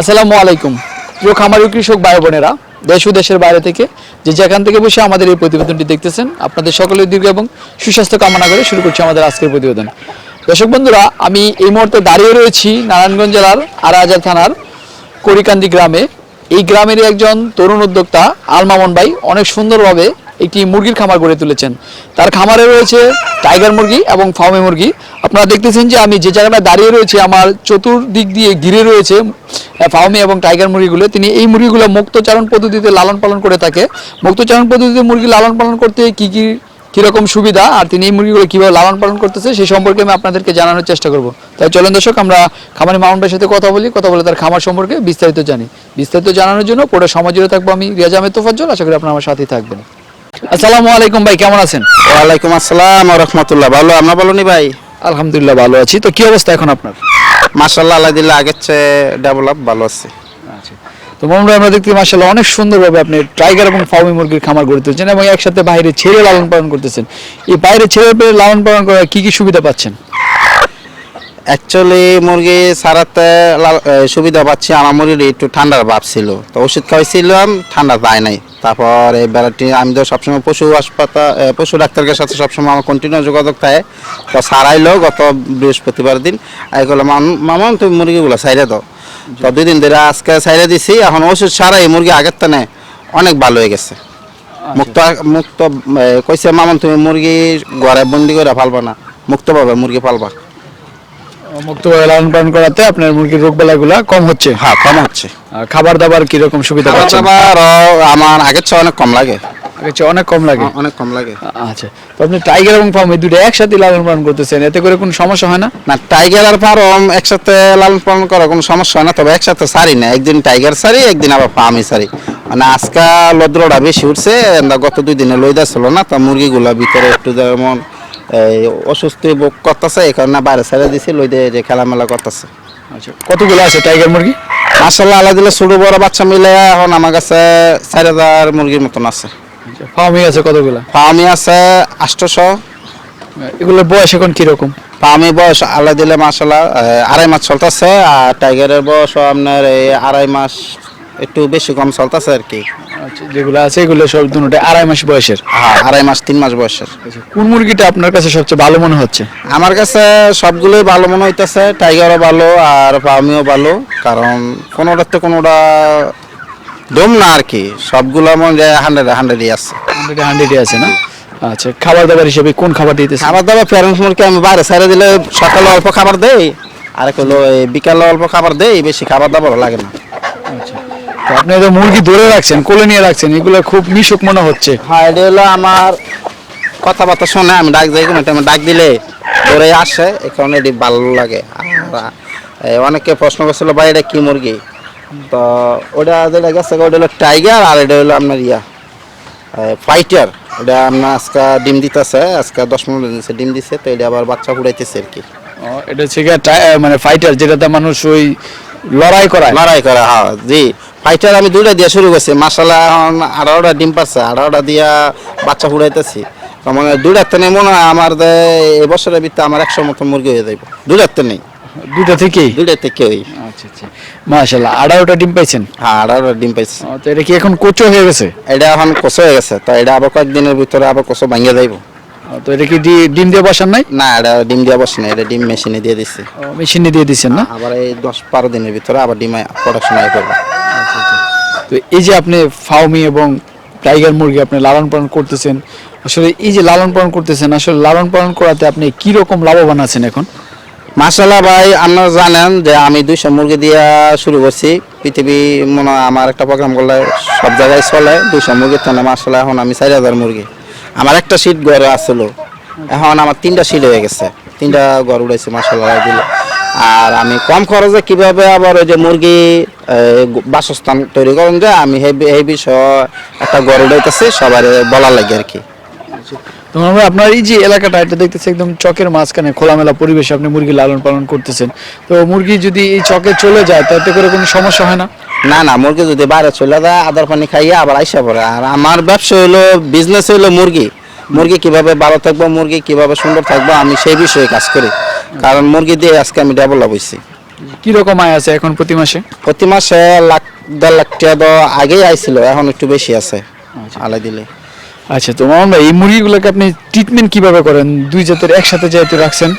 আসসালামু আলাইকুম। প্রিয় খামারি কৃষক ভাই বোনেরা, দেশ ও দেশের বাইরে থেকে যে যেখান থেকে বসে আমাদের এই প্রতিবেদনটি দেখতেছেন, আপনাদের সকলের দীর্ঘ এবং সুস্বাস্থ্য কামনা করে শুরু করছি আমাদের আজকের প্রতিবেদন। দর্শক বন্ধুরা, আমি এই মুহূর্তে দাঁড়িয়ে রয়েছি নারায়ণগঞ্জ জেলার আড়াহাজার থানার করিকান্দি গ্রামে। এই গ্রামেরই একজন তরুণ উদ্যোক্তা আল মামুন ভাই, অনেক সুন্দরভাবে একটি মুরগির খামার গড়ে তুলেছেন। তার খামারে রয়েছে টাইগার মুরগি এবং ফার্মে মুরগি। আপনারা দেখতেছেন যে আমি যে জায়গাটা দাঁড়িয়ে রয়েছি, আমার চতুর্দিক দিয়ে ঘিরে রয়েছে ফার্মে এবং টাইগার মুরগিগুলো। তিনি এই মুরগিগুলো মুক্তচারণ পদ্ধতিতে লালন পালন করে থাকে। মুক্তচারণ পদ্ধতিতে মুরগি লালন পালন করতে কি কি, কীরকম সুবিধা আর তিনি এই মুরগিগুলো কীভাবে লালন পালন করতেছে সেই সম্পর্কে আমি আপনাদেরকে জানানোর চেষ্টা করব। তাই চলেন দর্শক, আমরা খামারি মামুন সাথে কথা বলি, কথা বলে তার খামার সম্পর্কে বিস্তারিত জানি। বিস্তারিত জানানোর জন্য পুরো সমাজ জুড়ে থাকব আমি রিয়াজ আহমেদ তোফাজ্জল। আশা করি আপনার আমার সাথেই থাকবেন। আসসালামু আলাইকুম ভাই কেমন আছেন? ওয়ালাইকুম আসসালাম রহমতুল্লাহ। ভালো? আমরা বলো নি ভাই? আলহামদুলিল্লাহ ভালো আছি। তো কি অবস্থা এখন আপনার? মার্শাল্লাহ আল্লাহ দিল্লা আগের চেয়ে ডেভেলপ ভালো আছে। তো মামুন ভাই আমরা দেখতে মাসাল্লাহ অনেক সুন্দরভাবে আপনি টাইগার এবং ফার্মি মুরগির খামার গড়ে তুলছেন এবং একসাথে বাইরে ছেড়ে লালন পালন করতেছেন। এই বাইরে ছেড়ে লালন পালন করার কি কি সুবিধা পাচ্ছেন? অ্যাকচুয়ালি মুরগি সারাতে সুবিধা পাচ্ছি। আমার মুরগির একটু ঠান্ডার ভাব ছিল। তো ওষুধ খাওয়াইছিলাম ঠান্ডা পায় নাই। তারপর এই বেড়াটি আমি তো সবসময় পশু হাসপাতাল পশু ডাক্তারের সাথে সবসময় আমার কন্টিনিউ যোগাযোগ থাকে। তো সারাইলো গত বৃহস্পতিবার দিন। এগুলো মামা তুমি মুরগিগুলো সাইরে দাও। তো দুই দিন ধরে আজকে সাইরে দিছি। এখন ওষুধ সারাই মুরগি আগের তানে অনেক ভালো হয়ে গেছে। মুক্ত মুক্ত এ, কইছে মামন তুমি মুরগি ঘরে বন্দি করে পালবা না। মুক্তভাবে মুরগি পালবা মুক্তভাবে লালন পালন করাতে আপনার মুরগির রোগ বেলাগুলা কম হচ্ছে? হ্যাঁ কম হচ্ছে। আর খাবার দাবার কীরকম সুবিধা পাচ্ছেন? আবার আমার আগের চেয়ে অনেক কম লাগে। আগের চেয়ে অনেক কম লাগে? অনেক কম লাগে। আচ্ছা। তো আপনি টাইগার এবং ফার্ম এই দুটো একসাথে লালন পালন করতেছেন এতে করে কোনো সমস্যা হয় না? না টাইগার আর ফার্ম একসাথে লালন পালন করার কোনো সমস্যা হয় না তবে একসাথে সারি না। একদিন টাইগার সারি একদিন আবার ফার্মই সারি। মানে আজকা লদ্রটা বেশি উঠছে গত দুই দিনে লইদা ছিল না তা মুরগিগুলা ভিতরে একটু যেমন অসুস্থ বোক করতেছে এই কারণে বাইরে ছেড়ে দিছি লইদে যে খেলামেলা করতেছে। আচ্ছা কতগুলো আছে টাইগার মুরগি? মাসাল্লাহ আল্লাহ দিলে ছোট বড় বাচ্চা মিলে এখন আমার কাছে চার হাজার মুরগির মতন আছে। ফার্মই আছে কতগুলো? ফার্মি আছে আষ্টশো এগুলোর বয়স এখন কীরকম? ফার্মি বয়স আল্লাহ দিলে মাসাল্লাহ আড়াই মাস চলতেছে আর টাইগারের বয়স আপনার এই আড়াই মাস একটু বেশি কম চলতেছে আর কি। আচ্ছা যেগুলো আছে এগুলো সব দুটোটা আড়াই মাস বয়সের। হ্যাঁ আড়াই মাস তিন মাস বয়সের। কোন মুরগিটা আপনার কাছে সবচেয়ে ভালো মনে হচ্ছে? আমার কাছে সবগুলোই ভালো মনে হইতেছে টাইগারও ভালো আর ফার্মিও ভালো কারণ কোনোটার তো কোনোটা দম না আর কি সবগুলো মনে হান্ড্রেড হান্ড্রেডই আছে। হান্ড্রেডে হান্ড্রেডে আছে না? আচ্ছা খাবার দাবার হিসেবে কোন খাবার দিতেছে খাবার দাবার প্যারেন্টস মুরগি আমি বাইরে ছেড়ে দিলে সকালে অল্প খাবার দেই আর হলো বিকালে অল্প খাবার দেই বেশি খাবার দাবার লাগে না। তো আপনি তো মুরগি ধরে রাখছেন কোলে নিয়ে রাখছেন এগুলো খুব মিশুক মনে হচ্ছে। হ্যাঁ এটা হলো আমার কথাবার্তা শোনে আমি ডাক যাই কোনো টাইমে ডাক দিলে ধরে আসে এই কারণে এটি ভালো লাগে। আর অনেকে প্রশ্ন করছিল ভাই এটা কি মুরগি? তো ওটা যেটা গেছে ওটা হলো টাইগার আর এটা হলো আপনার ইয়া ফাইটার এটা আপনার আজকে ডিম দিতেছে আজকে দশ মিনিট দিন দিছে ডিম দিছে তো এটা আবার বাচ্চা ফুটাইতেছে আর কি। এটা হচ্ছে মানে ফাইটার যেটাতে মানুষ ওই লড়াই করায়। লড়াই করে হ্যাঁ জি। ফাইটার আমি দুইটা দিয়ে শুরু করছি। মাসালা এখন আঠারোটা ডিম পাচ্ছে আঠারোটা দিয়া বাচ্চা ফুড়াইতেছি মানে দুইটার তো নেই মনে হয় আমার এই বছরের ভিতরে আমার একশো মতো মুরগি হয়ে যাইব। দুইটার তো নেই। দুটো থেকেই? দুইটার থেকে ওই আচ্ছা আচ্ছা। মাশাল্লাহ আড়াইটা ডিম পাইছেন? হ্যাঁ আঠারোটা ডিম পাইছি। তো এটা কি এখন কোচো হয়ে গেছে? এটা এখন কষো হয়ে গেছে। তো এটা আবার কয়েকদিনের ভিতরে আবার কষো ভাঙিয়ে যাইব। তো এটা কি ডিম দিয়ে বসান নাই? না এটা ডিম দিয়ে বসে না এটা ডিম মেশিনে দিয়ে দিচ্ছি মেশিনে দিয়ে দিচ্ছেন না? আবার এই দশ বারো দিনের ভিতরে আবার ডিম প্রোডাকশন আই করব। তো এই যে আপনি ফাউমি এবং টাইগার মুরগি আপনি লালন পালন করতেছেন আসলে এই যে লালন পালন করতেছেন আসলে লালন পালন করাতে আপনি কি রকম লাভবান আছেন এখন? মাসাল্লাহ ভাই আপনারা জানেন যে আমি দুইশো মুরগি দিয়া শুরু করছি। পৃথিবী মনে হয় আমার একটা প্রোগ্রাম করলে সব জায়গায় চলে দুইশো মুরগির তো মাসাল্লাহ এখন আমি চার হাজার মুরগি। আমার একটা সিট ঘরে আসলো। এখন আমার তিনটা সিট হয়ে গেছে। তিনটা ঘর উড়েছে মাসাল্লাহ দিলে। আর আমি কম খরচে কীভাবে আবার ওই যে মুরগি বাসস্থান তৈরি করেন যে আমি এই বিষয়ে একটা গড়ে উঠাইতেছি সবার বলার লাগে আর কি। তোমার ভাই আপনার এই যে এলাকাটা এটা দেখতেছে একদম চকের মাঝখানে খোলামেলা পরিবেশে আপনি মুরগি লালন পালন করতেছেন। তো মুরগি যদি এই চকে চলে যায় তাতে করে কোনো সমস্যা হয় না? না না মুরগি যদি বাইরে চলে যায় আদার পানি খাইয়ে আবার আইসা পড়ে। আর আমার ব্যবসা হলো বিজনেস হলো মুরগি। মুরগি কীভাবে ভালো থাকব মুরগি কীভাবে সুন্দর থাকব আমি সেই বিষয়ে কাজ করি। কারণ মুরগি দিয়ে আজকে আমি ডেভেলপ হয়েছি। কি রকম আয় আছে এখন প্রতি মাসে? প্রতি মাসে লাখ দেড় লাখ টাকা তো আগেই আইছিল এখন একটু বেশি আছে আলাই দিলে। আচ্ছা তো মামুন ভাই এই মুরগিগুলোকে আপনি ট্রিটমেন্ট কীভাবে করেন? দুই জাতের একসাথে যেহেতু রাখছেন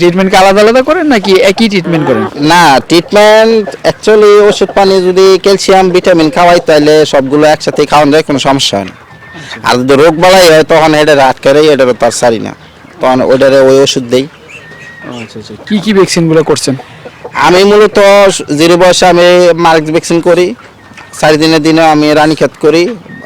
ট্রিটমেন্ট কি আলাদা আলাদা করেন নাকি একই ট্রিটমেন্ট করেন? না ট্রিটমেন্ট অ্যাকচুয়ালি ওষুধ পানি যদি ক্যালসিয়াম ভিটামিন খাওয়াই তাহলে সবগুলো একসাথে খাওয়ানো যায় কোনো সমস্যা হয় না। আর যদি রোগ বালাই হয় তখন এটা এটার আটকারে এটার তার সারি না। তখন ওইটারে ওই ওষুধ দেই। আচ্ছা আচ্ছা কি কি ভ্যাকসিনগুলো করছেন? আমি মূলত জিরো বয়সে আমি মার্ক ভ্যাকসিন করি চারি দিনের দিনে আমি রানীক্ষেত করি,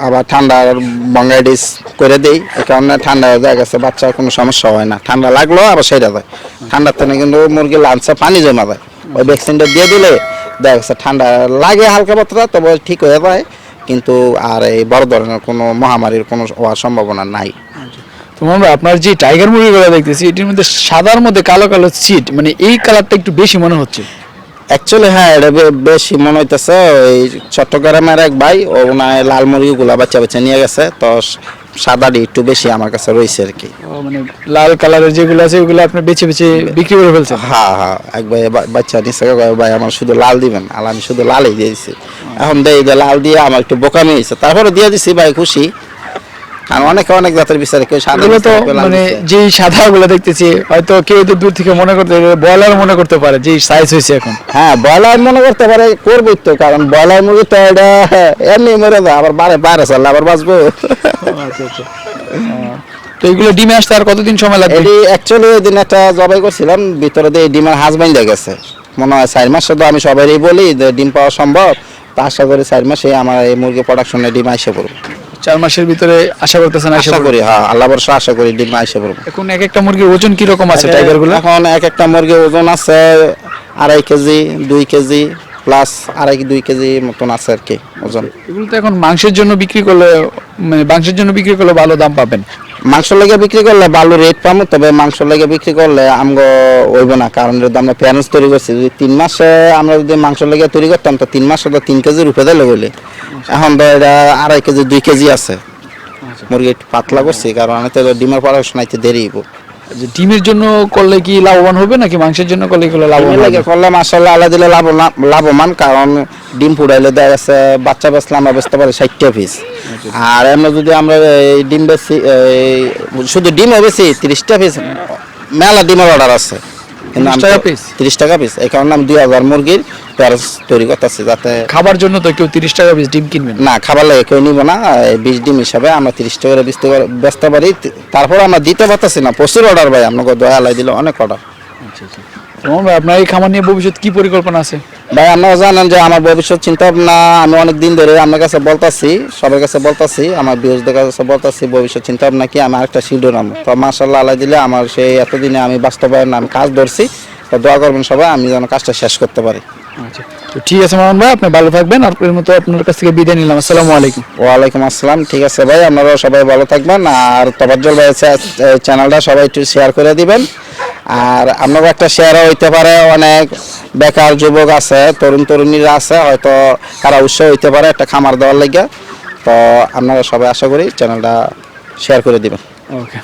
আবার ঠান্ডার বঙ্গাইডিস করে দিই। এই কারণে ঠান্ডা দেখা গেছে বাচ্চার কোনো সমস্যা হয় না। ঠান্ডা লাগল আবার সেটা যায়। ঠান্ডার থেকে কিন্তু মুরগি লাঞ্চে পানি জমা যায় ওই ভ্যাকসিনটা দিয়ে দিলে দেখা গেছে ঠান্ডা লাগে হালকা পাতলা, তবে ঠিক হয়ে যায়। কিন্তু আর এই বড় ধরনের কোনো মহামারীর কোনো হওয়ার সম্ভাবনা নাই। তো মামুন ভাই আপনার যে টাইগার মুরগিগুলো দেখতেছি, এটির মধ্যে সাদার মধ্যে কালো কালো সিট মানে এই কালারটা একটু বেশি মনে হচ্ছে। অ্যাকচুয়ালি হ্যাঁ এটা বেশি মনে হইতেছে ওই চট্টগ্রামের এক ভাই ও ওনার লাল মুরগিগুলা বাচ্চা বাচ্চা নিয়ে গেছে তো সাদাটি একটু বেশি আমার কাছে রয়েছে আর কি। মানে লাল কালারের যেগুলো আছে ওগুলো আপনি বেছে বেছে বিক্রি করে ফেলছেন? হ্যাঁ হ্যাঁ এক ভাই বাচ্চা নিচ্ছে ভাই আমার শুধু লাল দিবেন আর আমি শুধু লালই দিয়ে দিছি। এখন দেই যে লাল দিয়ে আমার একটু বোকামি হয়েছে তারপরে দিয়ে দিছি ভাই খুশি। আর অনেকে অনেক জাতের বিচারে কেউ সাদা তো মানে। যেই সাদা গুলো দেখতেছি হয়তো কেউ তো দূর থেকে মনে করতে ব্রয়লার মনে করতে পারে যে সাইজ হয়েছে এখন। হ্যাঁ ব্রয়লার মনে করতে পারে করবই তো কারণ ব্রয়লার মুরগি তো এটা এমনি মরে যায় আবার বাইরে বাইরে চললে আবার বাঁচবো। তো এগুলো ডিমে আসতে আর কতদিন সময় লাগবে? এটি অ্যাকচুয়ালি ওই দিন একটা জবাই করছিলাম ভিতরে দিয়ে ডিমের হাজবেন্ড গেছে। মনে হয় চার মাস তো আমি সবাই বলি যে ডিম পাওয়া সম্ভব তা আশা করি চার মাসে আমার এই মুরগি প্রোডাকশনে ডিম আইসে পড়ব। চার মাসের ভিতরে আশা করতেছেন আশা করি হ্যাঁ আল্লাহ বর্ষা আশা করি ডিম আশা করব এখন এক একটা মুরগির ওজন কি রকম আছে টাইগারগুলো এখন এক একটা মুরগি ওজন আছে আড়াই কেজি দুই কেজি প্লাস আড়াই দুই কেজি মতন আছে আর কি ওজন। এগুলো তো এখন মাংসের জন্য বিক্রি করলে মানে মাংসের জন্য বিক্রি করলে ভালো দাম পাবেন। মাংস লেগে বিক্রি করলে ভালো রেট পাবো তবে মাংস লেগে বিক্রি করলে আমগো হইব না কারণ যদি আমরা প্যারেন্টস তৈরি করছি যদি তিন মাসে আমরা যদি মাংস লেগে তৈরি করতাম তো তিন মাসে তো তিন কেজি রূপে দিলে বলি। এখন তো এটা আড়াই কেজি দুই কেজি আছে। মুরগি একটু পাতলা করছি কারণ আমি তো ডিমের পড়াশোনা শোনাইতে দেরি হইব। যে ডিমের জন্য করলে কি লাভবান হবে নাকি মাংসের জন্য করলে এগুলো লাভবান লেগে হবে? করলে মাসাল্লাহ আল্লাহ দিলে লাভ লাভবান কারণ ডিম ফুটাইলে দেখা গেছে বাচ্চা বেচলে আমরা বেচতে পারি ষাটটা পিস আর এমনি যদি আমরা এই ডিম বেশি শুধু ডিমও বেশি তিরিশটা পিস মেলা ডিমের অর্ডার আছে 30 টাকা piece? তিরিশ টাকা পিস এই কারণে আমি দুই হাজার মুরগির প্যারেস তৈরি করতেছি যাতে খাবার জন্য তো কেউ তিরিশ টাকা পিস ডিম কিনবেন না। খাবার লাগে কেউ নিব না বিশ ডিম হিসাবে আমরা তিরিশ টাকা করে বেচতে পারি বেচতে পারি। তারপর আমরা দিতে পারতেছি না প্রচুর অর্ডার ভাই আপনাকে দয়া আলাই দিলে অনেক অর্ডার তোমার ভাই, আপনার এই খামার নিয়ে ভবিষ্যৎ কি পরিকল্পনা আছে? ভাই আপনারা জানেন যে আমার ভবিষ্যৎ চিন্তা ভাবনা আমি অনেক দিন ধরে আপনার কাছে বলতাছি সবার কাছে বলতাছি আমার বিরোধীদের কাছে বলতাছি ভবিষ্যৎ চিন্তা ভাবনা কি আমি আরেকটা শিডিউল আনব। তো মাসাল্লাহ আল্লাহ দিলে আমার সেই এতদিনে আমি বাস্তবায়ন আমি কাজ ধরছি তো দোয়া করবেন সবাই আমি যেন কাজটা শেষ করতে পারি। তো ঠিক আছে মামুন ভাই আপনি ভালো থাকবেন। আর এর মতো আপনার কাছ থেকে বিদায় নিলাম। আসসালামু আলাইকুম। ওয়ালাইকুম আসসালাম। ঠিক আছে ভাই আপনারাও সবাই ভালো থাকবেন। আর তবাজ্জল ভাই চ্যানেলটা সবাই একটু শেয়ার করে দিবেন। আর আপনারও একটা শেয়ারও হইতে পারে। অনেক বেকার যুবক আছে তরুণ তরুণীরা আছে হয়তো কারা উৎসাহ হইতে পারে একটা খামার দেওয়ার লেগে। তো আপনারা সবাই আশা করি চ্যানেলটা শেয়ার করে দিবেন। ওকে